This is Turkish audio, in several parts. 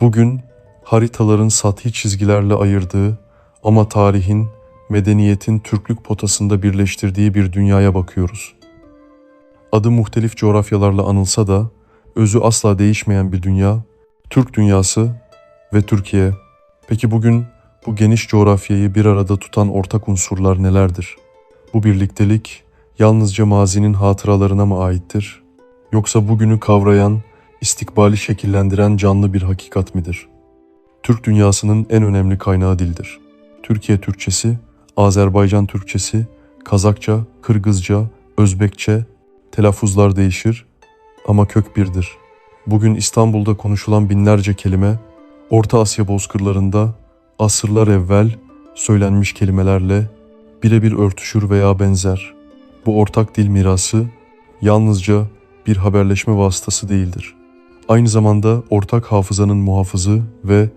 Bugün haritaların sathi çizgilerle ayırdığı ama tarihin, medeniyetin Türklük potasında birleştirdiği bir dünyaya bakıyoruz. Adı muhtelif coğrafyalarla anılsa da özü asla değişmeyen bir dünya, Türk dünyası ve Türkiye. Peki bugün bu geniş coğrafyayı bir arada tutan ortak unsurlar nelerdir? Bu birliktelik yalnızca mazinin hatıralarına mı aittir? Yoksa bugünü kavrayan, istikbali şekillendiren canlı bir hakikat midir? Türk dünyasının en önemli kaynağı dildir. Türkiye Türkçesi, Azerbaycan Türkçesi, Kazakça, Kırgızca, Özbekçe, telaffuzlar değişir ama kök birdir. Bugün İstanbul'da konuşulan binlerce kelime, Orta Asya bozkırlarında asırlar evvel söylenmiş kelimelerle birebir örtüşür veya benzer. Bu ortak dil mirası yalnızca bir haberleşme vasıtası değildir. Aynı zamanda ortak hafızanın muhafızı ve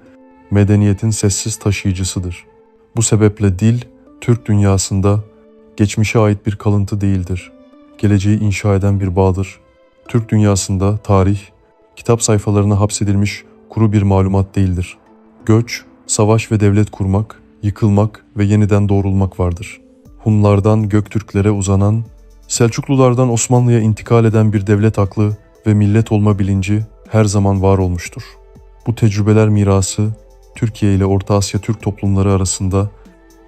medeniyetin sessiz taşıyıcısıdır. Bu sebeple dil Türk dünyasında geçmişe ait bir kalıntı değildir. Geleceği inşa eden bir bağdır. Türk dünyasında tarih, kitap sayfalarına hapsedilmiş kuru bir malumat değildir. Göç, savaş ve devlet kurmak, yıkılmak ve yeniden doğrulmak vardır. Hunlardan Göktürklere uzanan, Selçuklulardan Osmanlı'ya intikal eden bir devlet aklı ve millet olma bilinci her zaman var olmuştur. Bu tecrübeler mirası Türkiye ile Orta Asya Türk toplumları arasında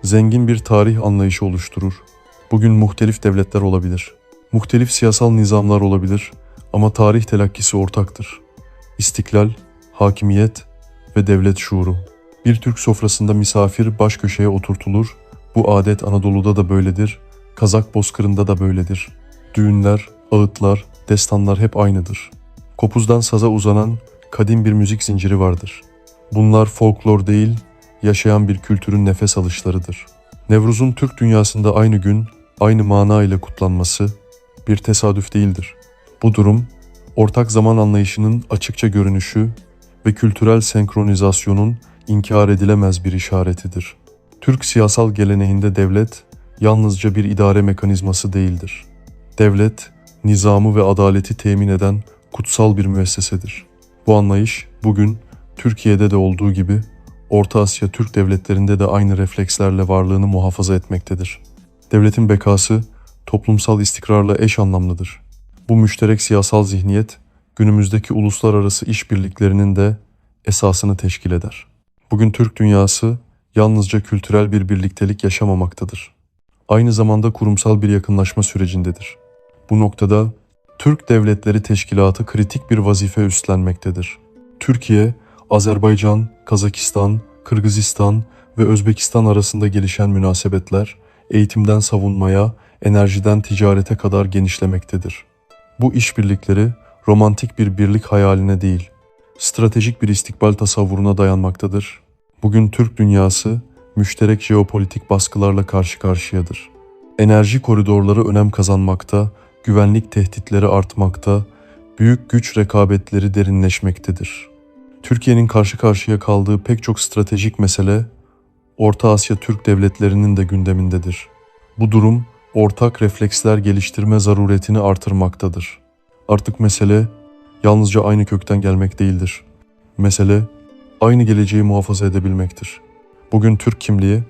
zengin bir tarih anlayışı oluşturur. Bugün muhtelif devletler olabilir. Muhtelif siyasal nizamlar olabilir ama tarih telakkisi ortaktır. İstiklal, hakimiyet ve devlet şuuru. Bir Türk sofrasında misafir baş köşeye oturtulur. Bu adet Anadolu'da da böyledir. Kazak bozkırında da böyledir. Düğünler, ağıtlar, destanlar hep aynıdır. Kopuzdan saza uzanan kadim bir müzik zinciri vardır. Bunlar folklor değil, yaşayan bir kültürün nefes alışlarıdır. Nevruz'un Türk dünyasında aynı gün, aynı mana ile kutlanması bir tesadüf değildir. Bu durum, ortak zaman anlayışının açıkça görünüşü ve kültürel senkronizasyonun inkar edilemez bir işaretidir. Türk siyasal geleneğinde devlet yalnızca bir idare mekanizması değildir. Devlet, nizamı ve adaleti temin eden kutsal bir müessesedir. Bu anlayış bugün Türkiye'de de olduğu gibi Orta Asya Türk devletlerinde de aynı reflekslerle varlığını muhafaza etmektedir. Devletin bekası toplumsal istikrarla eş anlamlıdır. Bu müşterek siyasal zihniyet günümüzdeki uluslararası işbirliklerinin de esasını teşkil eder. Bugün Türk dünyası yalnızca kültürel bir birliktelik yaşamamaktadır. Aynı zamanda kurumsal bir yakınlaşma sürecindedir. Bu noktada Türk Devletleri Teşkilatı kritik bir vazife üstlenmektedir. Türkiye, Azerbaycan, Kazakistan, Kırgızistan ve Özbekistan arasında gelişen münasebetler eğitimden savunmaya, enerjiden ticarete kadar genişlemektedir. Bu işbirlikleri romantik bir birlik hayaline değil, stratejik bir istikbal tasavvuruna dayanmaktadır. Bugün Türk dünyası müşterek jeopolitik baskılarla karşı karşıyadır. Enerji koridorları önem kazanmakta, güvenlik tehditleri artmakta, büyük güç rekabetleri derinleşmektedir. Türkiye'nin karşı karşıya kaldığı pek çok stratejik mesele Orta Asya Türk devletlerinin de gündemindedir. Bu durum ortak refleksler geliştirme zaruretini artırmaktadır. Artık mesele yalnızca aynı kökten gelmek değildir. Mesele aynı geleceği muhafaza edebilmektir. Bugün Türk kimliği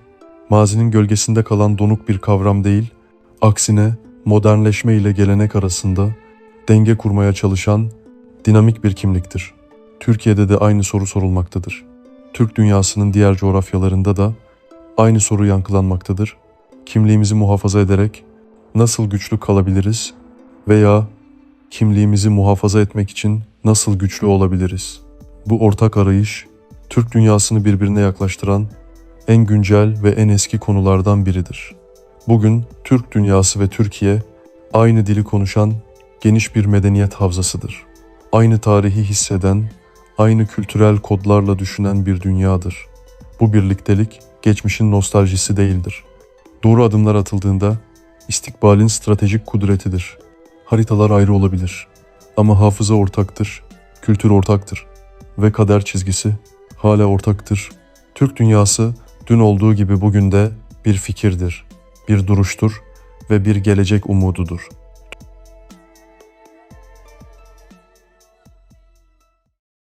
mazinin gölgesinde kalan donuk bir kavram değil, aksine modernleşme ile gelenek arasında denge kurmaya çalışan dinamik bir kimliktir. Türkiye'de de aynı soru sorulmaktadır. Türk dünyasının diğer coğrafyalarında da aynı soru yankılanmaktadır. Kimliğimizi muhafaza ederek nasıl güçlü kalabiliriz veya kimliğimizi muhafaza etmek için nasıl güçlü olabiliriz? Bu ortak arayış Türk dünyasını birbirine yaklaştıran en güncel ve en eski konulardan biridir. Bugün Türk dünyası ve Türkiye aynı dili konuşan geniş bir medeniyet havzasıdır. Aynı tarihi hisseden, aynı kültürel kodlarla düşünen bir dünyadır. Bu birliktelik geçmişin nostaljisi değildir. Doğru adımlar atıldığında istikbalin stratejik kudretidir. Haritalar ayrı olabilir ama hafıza ortaktır, kültür ortaktır ve kader çizgisi hala ortaktır. Türk dünyası dün olduğu gibi bugün de bir fikirdir, bir duruştur ve bir gelecek umududur.''